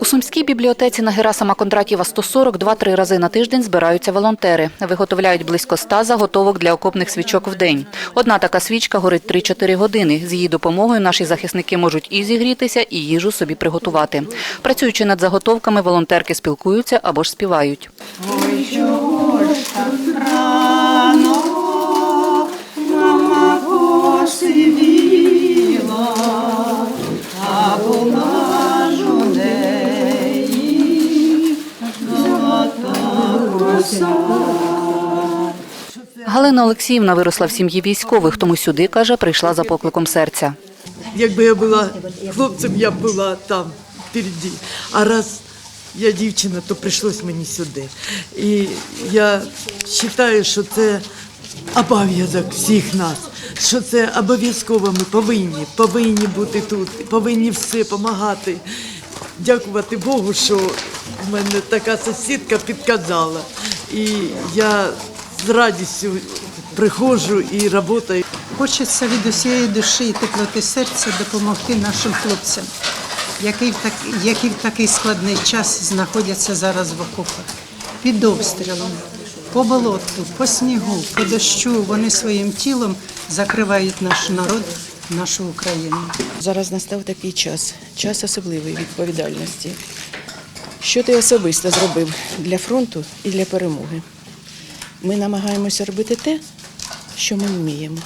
У Сумській бібліотеці на Герасима Кондратєва 140 два-три рази на тиждень збираються волонтери. Виготовляють близько 100 заготовок для окопних свічок в день. Одна така свічка горить 3-4 години. З її допомогою наші захисники можуть і зігрітися, і їжу собі приготувати. Працюючи над заготовками, волонтерки спілкуються або ж співають. Галина Олексіївна виросла в сім'ї військових, тому сюди, каже, прийшла за покликом серця. Якби я була хлопцем, я б була там впереді. А раз я дівчина, то прийшлось мені сюди. І я вважаю, що це обов'язок всіх нас, що це обов'язково ми повинні, повинні бути тут, повинні все допомагати. Дякувати Богу, що в мене така сусідка підказала. І я з радістю приходжу і працюю. Хочеться від усієї душі і теплоти серця допомогти нашим хлопцям, які в, так, які в такий складний час знаходяться зараз в окопах. Під обстрілом, по болоту, по снігу, по дощу вони своїм тілом закривають наш народ, нашу Україну. Зараз настав такий час, час особливої відповідальності. Що ти особисто зробив для фронту і для перемоги? Ми намагаємося робити те, що ми вміємо,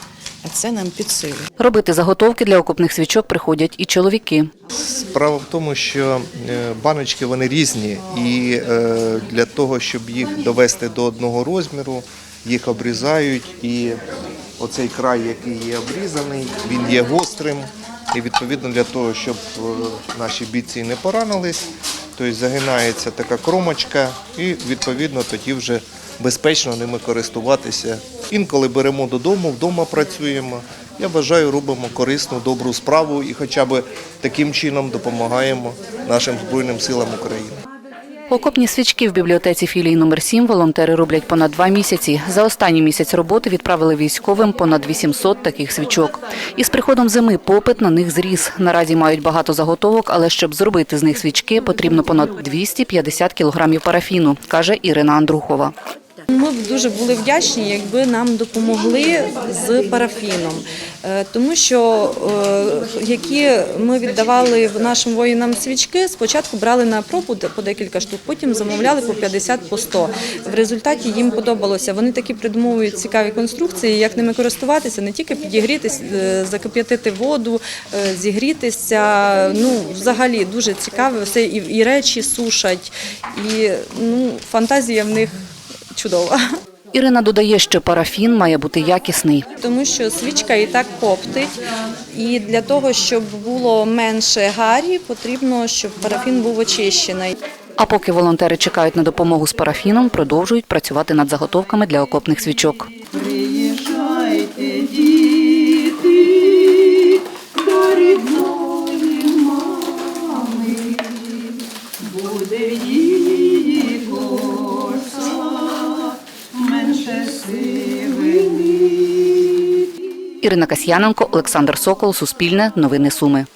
а це нам під силу. Робити заготовки для окопних свічок приходять і чоловіки. Справа в тому, що е, баночки вони різні, і е, для того, щоб їх довести до одного розміру, їх обрізають. І оцей край, який є обрізаний, він є гострим. І відповідно для того, щоб е, наші бійці не поранились, тобто загинається така кромочка, і відповідно тоді вже безпечно ними користуватися. Інколи беремо додому, вдома працюємо. Я вважаю, робимо корисну, добру справу і хоча б таким чином допомагаємо нашим Збройним силам України. Окопні свічки в бібліотеці філії номер 7 волонтери роблять понад два місяці. За останній місяць роботи відправили військовим понад 800 таких свічок. І з приходом зими попит на них зріс. Наразі мають багато заготовок, але щоб зробити з них свічки, потрібно понад 250 кілограмів парафіну, каже Ірина Андрухова. Ми б дуже були вдячні, якби нам допомогли з парафіном, Е, тому що е, які ми віддавали нашим воїнам свічки, спочатку брали на пробу по декілька штук, потім замовляли по 50 по 100. В результаті їм подобалося. Вони такі придумовують цікаві конструкції, як ними користуватися, не тільки підігрітись, е, закип'ятити воду, зігрітися. Ну, взагалі дуже цікаве. Все і речі сушать, і ну, фантазія в них чудова. Ірина додає, що парафін має бути якісний. Тому що свічка і так коптить, і для того, щоб було менше гарі, потрібно, щоб парафін був очищений. А поки волонтери чекають на допомогу з парафіном, продовжують працювати над заготовками для окопних свічок. Ірина Касьяненко, Олександр Сокол, Суспільне, Новини Суми.